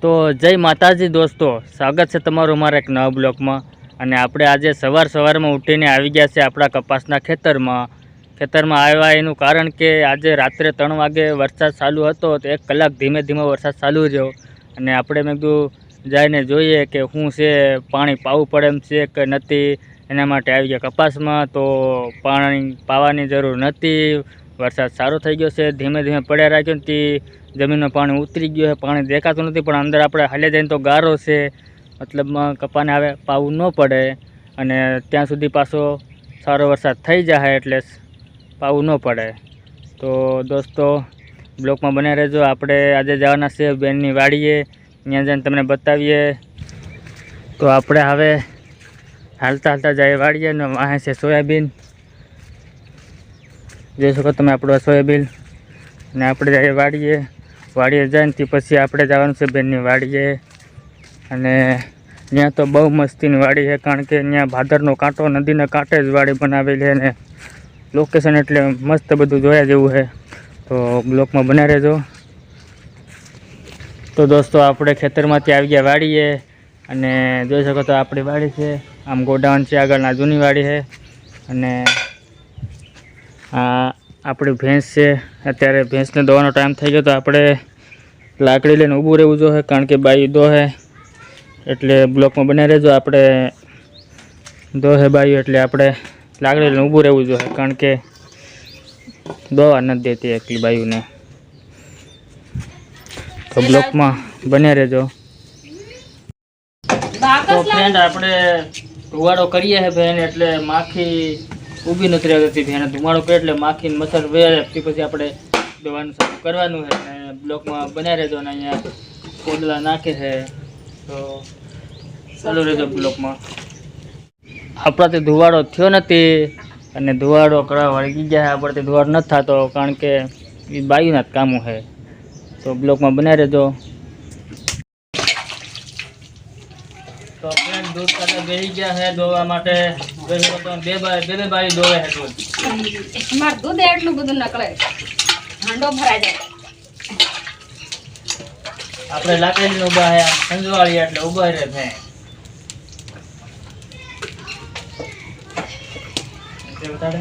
તો જય માતાજી દોસ્તો, સ્વાગત છે તમારું મારા એક નવા બ્લોકમાં અને આપણે આજે સવાર સવારમાં ઉઠીને આવી ગયા છે આપણા કપાસના ખેતરમાં. ખેતરમાં આવ્યા એનું કારણ કે આજે રાત્રે ત્રણ વાગે વરસાદ ચાલુ હતો, તો એક કલાક ધીમે ધીમે વરસાદ ચાલુ રહ્યો. અને આપણે મેં કીધું જઈને જોઈએ કે શું છે, પાણી પાવું પડે એમ છે કે નથી. એના માટે આવી ગયા કપાસમાં, તો પાણી પાવાની જરૂર નથી. વરસાદ સારો થઈ ગયો છે, ધીમે ધીમે પડ્યા રાખ્યો તે જમીનનું પાણી ઉતરી ગયું છે, પાણી દેખાતું નથી, પણ અંદર આપણે હાલે જઈને તો ગારો છે, મતલબમાં કપાને આવે પાવું ન પડે અને ત્યાં સુધી પાછો સારો વરસાદ થઈ જાય એટલે પાવું ન પડે. તો દોસ્તો, બ્લોકમાં બન્યા રહેજો, આપણે આજે જવાના છે બેનની વાડીએ, ત્યાં જઈને તમને બતાવીએ. તો આપણે હવે હાલતા હાલતા જઈએ વાડીએ અને વાહે છે સોયાબીન. જોઈ શકો તમે આપણું સોયાબીન. ને આપણે જઈએ વાડીએ વાડીએ જાય ને પછી આપણે જવાનું છે બેનની વાડીએ. અને ત્યાં તો બહુ મસ્તીની વાડી છે, કારણ કે ત્યાં ભાદરનો કાંટો નદીના કાંટે જ વાડી બનાવેલી છે અને લોકેશન એટલે મસ્ત બધું જોયા જેવું છે. તો બ્લોકમાં બના રહેજો. તો દોસ્તો, આપણે ખેતરમાંથી આવી ગયા વાડીએ. અને જોઈ શકો તો આપણી વાડી છે, આમ ગોડાઉન છે, આગળના જૂની વાડી છે. અને આ આપણી ભેંસ છે. અત્યારે ભેંસને દોવાનો ટાઈમ થઈ ગયો તો આપણે લાકડી લઈને ઊભું રહેવું જોઈએ કારણ કે બાઈ દોહે. એટલે બ્લોકમાં બને રહેજો. આપણે દોહે બાયું એટલે આપણે લાકડી લઈને ઊભું રહેવું જોઈએ કારણ કે દોવા નથી દેતી એકલી બાયુને તો બ્લોકમાં બન્યા રહેજો. તો ફ્રેન્ડ આપણે ધુવાડો કરીએ છીએ બેન એટલે માખી ઊભી નથી રહેતી બેન ધુમાડો કરે એટલે માખીને મચ્છર વેરે તે પછી આપણે દવાનું સારું કરવાનું છે અને બ્લોકમાં બનાવી રહેજો અને અહીંયા કોદલા નાખે છે. તો ચાલુ રહેજો બ્લોકમાં. આપણાથી ધુવાડો થયો નથી અને ધુવાડો કરવા વળગી ગયા આપણાથી ધુવાડો નથી થતો કારણ કે એ બાયુના જ કામો છે. તો બ્લોકમાં બનાવી રહેજો. તો આપણે દૂધ સાથે બેસી ગયા છે ધોવા માટે. બે બે બે બાઈ દોવે છે દૂધ એટલું બધું નકળે. હાંડો ભરાઈ જાય. આપણે લાકડી ઊભા આમ સંજવાળી એટલે ઊભા રહે છે બતાડે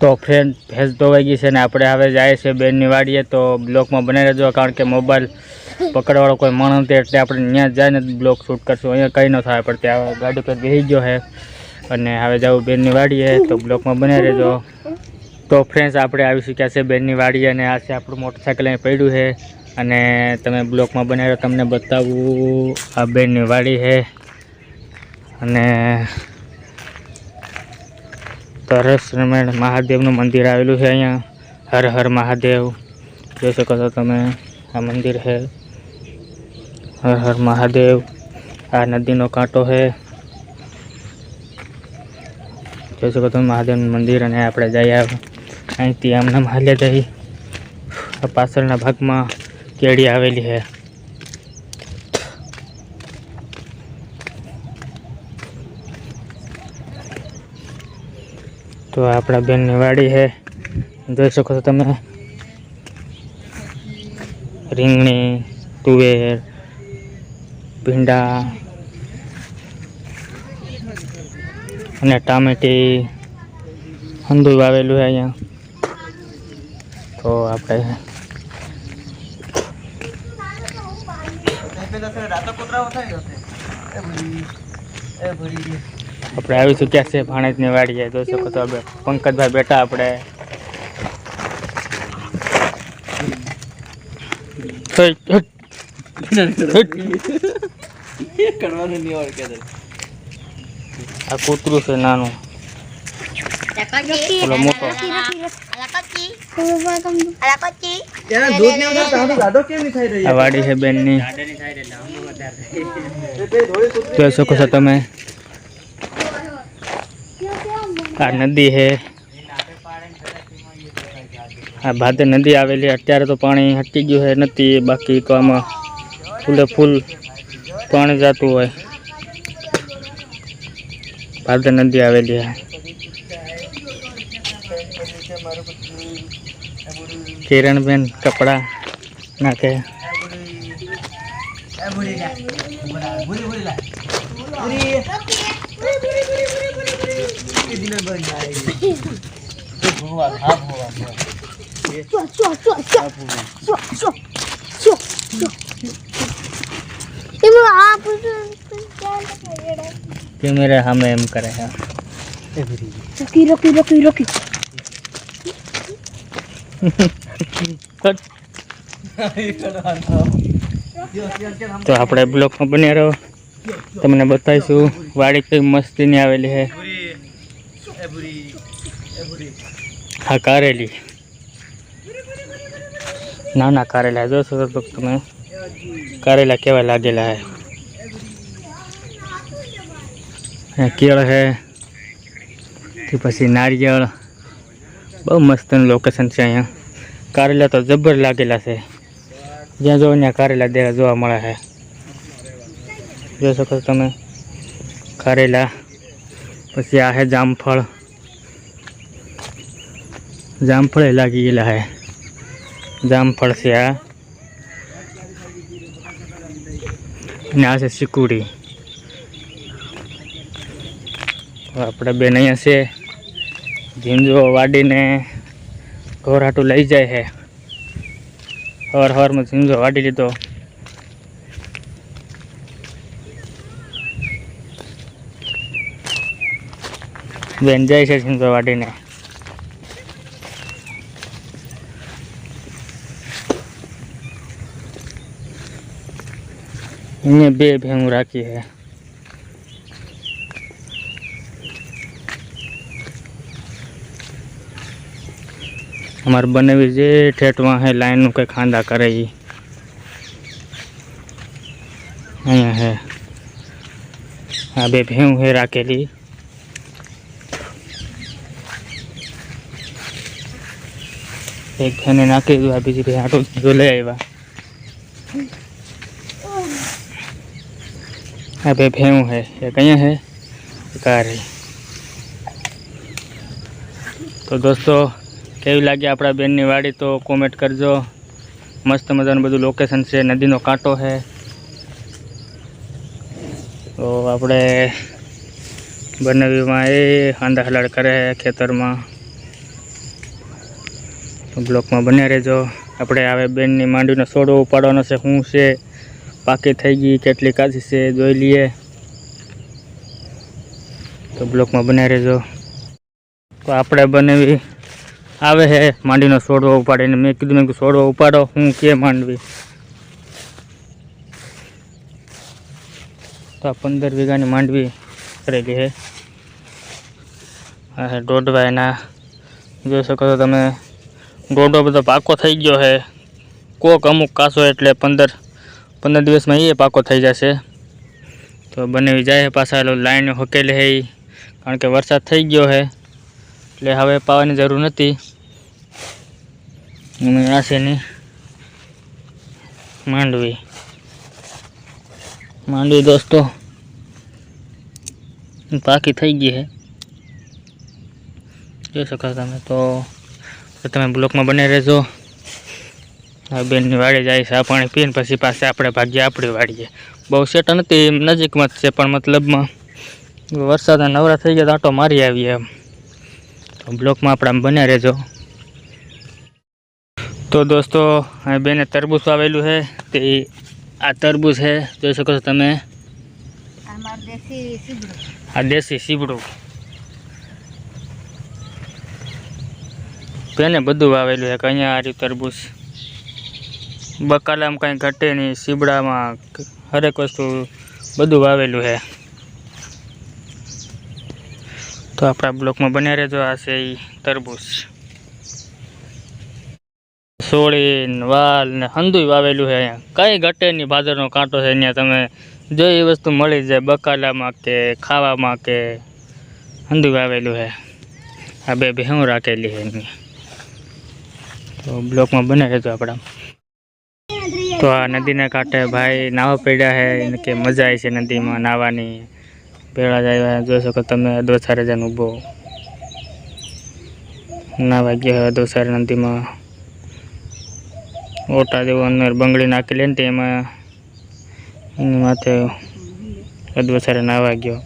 તો ફ્રેન્ડ ભેંસ ધોવાઈ ગઈ છે ને આપણે હવે જાય છે બેનની વાડીએ, તો બ્લોકમાં બનાવી રહેજો, કારણ કે મોબાઈલ પકડવાળો કોઈ માણસ નથી, એટલે આપણે ત્યાં જઈને બ્લોક શૂટ કરશું. અહીંયા કંઈ ન થાય, પણ ત્યાં ગાડી પર બેસી ગયો છે. અને હવે જવું બેનની વાડીએ, તો બ્લોકમાં બનાવી રહેજો. તો ફ્રેન્ડ્સ આપણે આવી શક્યા છે બેનની વાડીએ અને આ છે આપણું મોટરસાઇકલ અહીં પડ્યું છે. અને તમે બ્લોકમાં બનાવ્યો તમને બતાવું આ બેનની વાડી છે. અને તરસમેણ મહાદેવનું મંદિર આવેલું છે અહીંયા. હર હર મહાદેવ. જોઈ શકો છો તમે, આ મંદિર છે. હર હર મહાદેવ. આ નદીનો કાંટો છે. જોઈ શકો તમે મહાદેવનું મંદિર અને આપણે જઈએ અહીંથી આમનામ હાલ્યા જઈ. પાછળના ભાગમાં કેળી આવેલી છે. તો આપણા બેનની વાડી છે. જોઈ શકો છો તમે. રીંગણી, તુવેર, ભીંડા અને ટામેટી. હંદુ વાવેલું છે અહીંયા. તો આપણે આપણે આવી ચૂક્યા છે ભાણેજની વાડીએ જોઈ શકો છો આપણે. પંકજભાઈ બેઠા આપણે. હટ, હટ. કરવાનું નહીં આવડે કે આ કૂતરું છે નાનું. ઓલો મોટો. એને દૂધ નહીં આવતું તો આટલું ગાઢો કેમ નહીં થઈ રહી આ વાડી છે બેનની. એ પેલી થોડી કૂતરી જોઈ શકો છો. તમે. આ નદી છે આ ભાદર નદી આવેલી. અત્યારે તો પાણી હટી ગયું છે નથી. બાકી તો આમાં ફૂલે ફૂલ પાણી જતું હોય. ભાદર નદી આવેલી છે કિરણબેન કપડા નાખે. એ બુડી લે બુડી. બુડી લે બુડી એ દિને બન જાય ભગવાન હા ભગવાન કેમેરા સામે એમ કરે છે એ બુડી રોકી રોકી રોકી રોકી તો આપણે બ્લોકમાં બન્યા રહો તમને બતાવીશું વાડી કઈ મસ્તીની આવેલી છે એ બુડી એ બુડી હા કારેલી નાના કારેલા જોશો તો તમે કારેલા કેવા લાગેલા છે અહીંયા કેળ છે તે પછી નારિયેળ બહુ મસ્તનું લોકેશન છે અહીંયા કારેલા તો જબર લાગેલા છે જ્યાં જોવો ત્યાં કારેલા દેવા જોવા મળે છે જોઈ શકો છો તમે કારેલા પછી આ છે જામફળ જામફળ લાગી ગયેલા હે. જામફળ છે આ. આ છે સિકુડી. આપણે બેન અહીંયા છે. ઝીંઝો વાડીને ઘોરાટું લઈ જાય છે હવાર હવારમાં ઝીંઝો વાડી લીધો. બેન જાય છે ઝીંઝો વાડીને. અહીંયા બે ભેંગું રાખી છે અમારે બનાવી જે ઠેઠમાં હે લાઈનનું કંઈ ખાંદા કરે એ અહીંયા હે આ બે ભેંગ હે રાખેલી એક ભેને નાખી દીધું આ બીજી ભાઈ આટો લઈ આવ્યા આ બે ભેવું હે, એક અહીંયા હે, એક આ તો દોસ્તો, કેવી લાગી આપણા બેનની વાડી? તો કોમેન્ટ કરજો. મસ્ત મજાનું બધું લોકેશન છે, નદીનો કાંટો છે તો આપણે બનાવીમાં એ હાંડા હલાડ કરે ખેતરમાં. બ્લોકમાં બન્યા રહેજો. આપણે આવે બેનની માંડીનો સોડો ઉપાડવાનો છે શું છે. પાકી થઈ ગઈ કેટલી કાચી છે, જોઈ લઈએ. તો બ્લોકમાં બનાવી રહેજો. તો આપણે બનાવી, આવે છે માંડીનો સોડવો ઉપાડીને. મેં કીધું મેં કીધું સોડવો ઉપાડો, હું કે માંડવી? તો આ પંદર વીઘાની માંડવી કરેલી હા છે દોઢવા એના જોઈ શકો છો તમે દોઢો બધો પાકો થઈ ગયો છે. કોક અમુક કાસો એટલે પંદર પંદર દિવસમાં એ પાકો થઈ જશે. તો બનેવી જાય પાછા લાઈન હકેલી હે કારણ કે વરસાદ થઈ ગયો છે એટલે હવે પાવાની જરૂર નથી. આશેની માંડવી. માંડવી દોસ્તો, પાકી થઈ ગઈ છે જોઈ શકો તમે તો તમે બ્લોકમાં બને રહેજો. બેનની વાડી જાય છે પાણી પીને પછી પાસે આપણે ભાગ્ય આપણી વાડીએ. બહુ સેટ નથી એમ નજીકમાં જ છે, પણ મતલબમાં વરસાદ નવરા થઈ ગયા તો આટો મારી આવીએ એમ. તો બ્લોકમાં આપણે આમ બન્યા રહેજો. તો દોસ્તો બેને તરબૂચ વાવેલું છે, તે આ તરબૂચ છે, જોઈ શકો છો તમે. આ દેશી સીબડું. બેને બધું વાવેલું છે કે અહીંયા આ તરબૂચ. બકાલામાં કાંઈ ઘટે નહીં, સીબડામાં હરેક વસ્તુ બધું વાવેલું છે. તો આપણા બ્લોકમાં બન્યા રહેજો, આ છે એ તરબૂચ. સોળી ને વાલ ને હંદુય વાવેલું છે અહીંયા. કંઈ ઘટે નહીં, ભાદરનો કાંટો છે અહીંયા તમે જો એ વસ્તુ મળી જાય, બકાલામાં કે ખાવામાં કે હંદુય વાવેલું છે. આ બે ભેહું રાખેલી છે અહીંયા. તો બ્લોકમાં બને રહેજો આપણા. તો આ નદીના કાંઠે ભાઈ નાવા પડ્યા છે કે મજા આવી છે નદીમાં નાહવાની ભેળા જાય જોઈ શકો તમે દોસારે જઈને ઊભો. નાવા ગયો દોસારી નદીમાં. ઓટા જેવું અંદર બંગડી નાખી ને તે એમાં. એની માથે અદવસારે નાવા ગયો.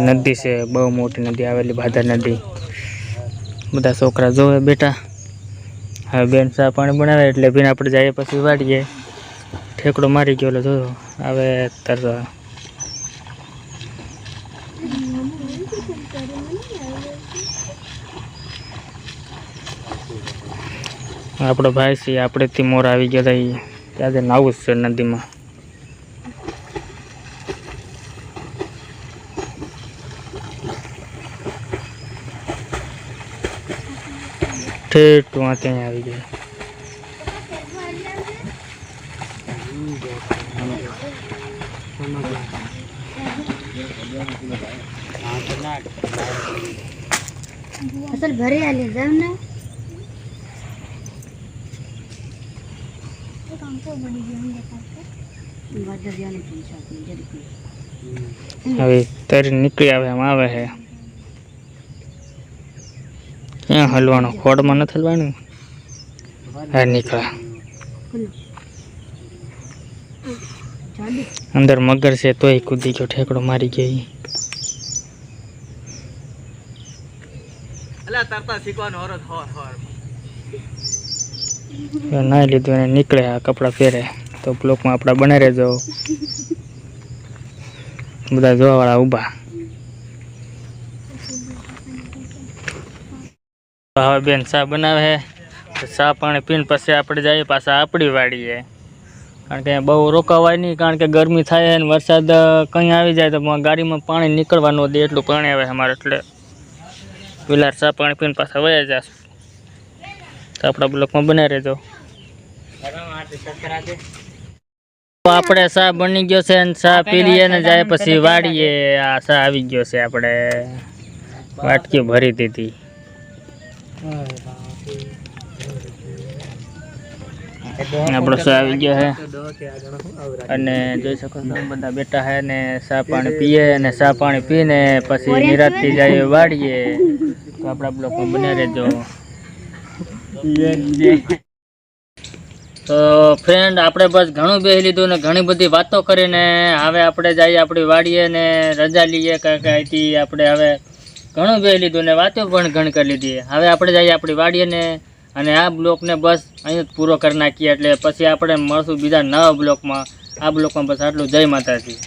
નદી છે, બહુ મોટી નદી, આવેલી ભાદર નદી. બધા છોકરા જોવે બેટા. હવે બેન ચા પાણી બનાવે એટલે બેન આપણે જઈએ પછી વાડીએ. ઠેકડો મારી ગયો એટલે જોયો. હવે તરત આપણો ભાઈ છે આપણેથી મોર આવી ગયો હતા ઈ. આજે નાવું જ છે નદીમાં. ઠેઠ વાં આવી ગયા અસલ ભરી આલે જાવ ને હવે તર નીકળી આવે એમ આવે છે ક્યાં હલવાનું ખોડમાં નથી હલવાનું? હા નીકળ્યા અંદર મગર છે તોય કૂદી ગયો ઠેકડો મારી ગયો ઈ. અલા તરતા શીખવાનો હરત હર હર. હવે નાહી લીધું એને નીકળે આ કપડાં પહેરે. તો બ્લોકમાં આપણા બને રહેજો. બધા જોવાવાળા ઊભા. હવે બેન ચા બનાવે છે. ચા પાણી પીને પછી આપણે જઈએ પાછા આપણી વાડીએ. કારણ કે બહુ રોકાવાય નહીં, કારણ કે ગરમી થાય અને વરસાદ કંઈ આવી જાય તો ગાડીમાં પાણી નીકળવાનું દે એટલું પાણી આવે અમારે એટલે. પેલા ચા પાણી પીને પાછા વયા જશું. તો આપણા બ્લોકમાં બનાવી રહેજો. આપણે ચા બની ગયો છે અને ચા પી લઈએ ને જાય પછી વાડીએ. આ ચા આવી ગયો છે આપણે. વાટકી ભરી દીધી. આપણો ચા આવી ગયો છે. અને જોઈ શકો છો બધા બેઠા છે ને ચા પાણી પીએ અને ચા પાણી પીને પછી નિરાતથી જઈએ વાડીએ. તો આપણા બ્લોકમાં બને રહેજો. તો ફ્રેન્ડ આપણે બસ ઘણું બેસી લીધું ને ઘણી બધી વાતો કરીને. હવે આપણે જઈએ આપણી વાડીએ ને રજા લઈએ કારણ કે અહીંથી આપણે હવે ઘણું બે લીધું ને વાતો પણ ઘણી કરી લીધી. હવે આપણે જઈએ આપણી વાડીએ ને અને આ બ્લોકને બસ અહીં પૂરો કરી નાખીએ એટલે પછી આપણે મળશું બીજા નવા બ્લોકમાં. આ બ્લોકમાં બસ આટલું. જય માતાજી.